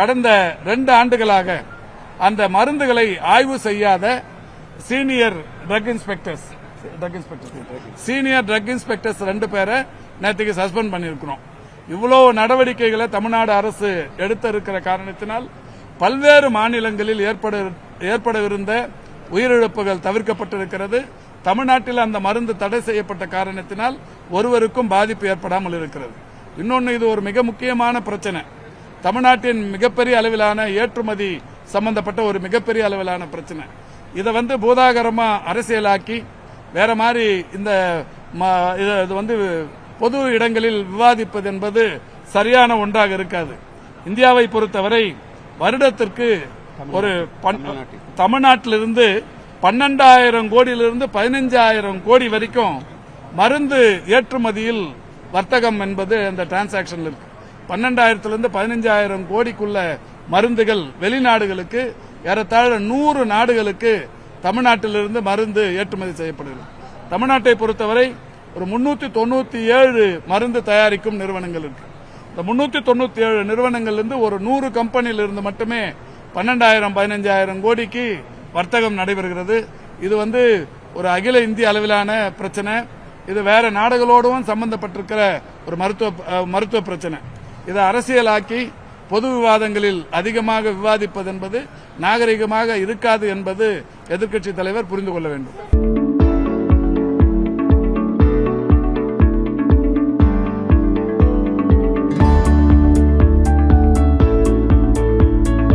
கடந்த ரெண்டு ஆண்டுகளாக அந்த மருந்துகளை ஆய்வு செய்யாத senior drug inspectors. Drug inspector senior drug inspectors ரெண்டு பேரை நேற்றுக்கு சஸ்பெண்ட் பண்ணியிருக்கிறோம். இவ்வளவு நடவடிக்கைகளை தமிழ்நாடு அரசு எடுத்திருக்கிற காரணத்தினால் பல்வேறு மாநிலங்களில் ஏற்பட ஏற்படவிருந்த உயிரிழப்புகள் தவிர்க்கப்பட்டிருக்கிறது. தமிழ்நாட்டில் அந்த மருந்து தடை செய்யப்பட்ட காரணத்தினால் ஒருவருக்கும் பாதிப்பு ஏற்படாமல் இருக்கிறது. இன்னொன்று இது ஒரு மிக முக்கியமான பிரச்சனை. தமிழ்நாட்டின் மிகப்பெரிய அளவிலான ஏற்றுமதி சம்பந்தப்பட்ட ஒரு மிகப்பெரிய அளவிலான பிரச்சனை. இதை வந்து பூதாகரமா அரசியலாக்கி வேற மாதிரி இந்த ம- இது இது வந்து பொது இடங்களில் விவாதிப்பது என்பது சரியான ஒன்றாக இருக்காது. இந்தியாவை பொறுத்தவரை வருடத்திற்கு ஒரு தமிழ்நாட்டிலிருந்து பன்னெண்டாயிரம் கோடியிலிருந்து பதினஞ்சாயிரம் கோடி வரைக்கும் மருந்து ஏற்றுமதியில் வர்த்தகம் என்பது அந்த டிரான்சாக்ஷன்ல இருக்கு. பன்னெண்டாயிரத்திலிருந்து பதினஞ்சாயிரம் கோடிக்குள்ள மருந்துகள் வெளிநாடுகளுக்கு ஏறத்தாழ நூறு நாடுகளுக்கு தமிழ்நாட்டிலிருந்து மருந்து ஏற்றுமதி செய்யப்படுகிறது. தமிழ்நாட்டை பொறுத்தவரை ஒரு முன்னூத்தி தொண்ணூத்தி ஏழு மருந்து தயாரிக்கும் நிறுவனங்கள் இருக்கு. இந்த முன்னூத்தி தொண்ணூத்தி ஏழு நிறுவனங்கள்லேருந்து ஒரு நூறு கம்பெனியில இருந்து மட்டுமே பன்னெண்டாயிரம் பதினஞ்சாயிரம் கோடிக்கு வர்த்தகம் நடைபெறுகிறது. இது வந்து ஒரு அகில இந்திய அளவிலான பிரச்சனை. இது வேற நாடுகளோடும் சம்பந்தப்பட்டிருக்கிற ஒரு மருத்துவ மருத்துவ பிரச்சனை. இதை அரசியலாக்கி பொது விவாதங்களில் அதிகமாக விவாதிப்பது என்பது நாகரிகமாக இருக்காது என்பது எதிர்க்கட்சி தலைவர் புரிந்து கொள்ள வேண்டும்.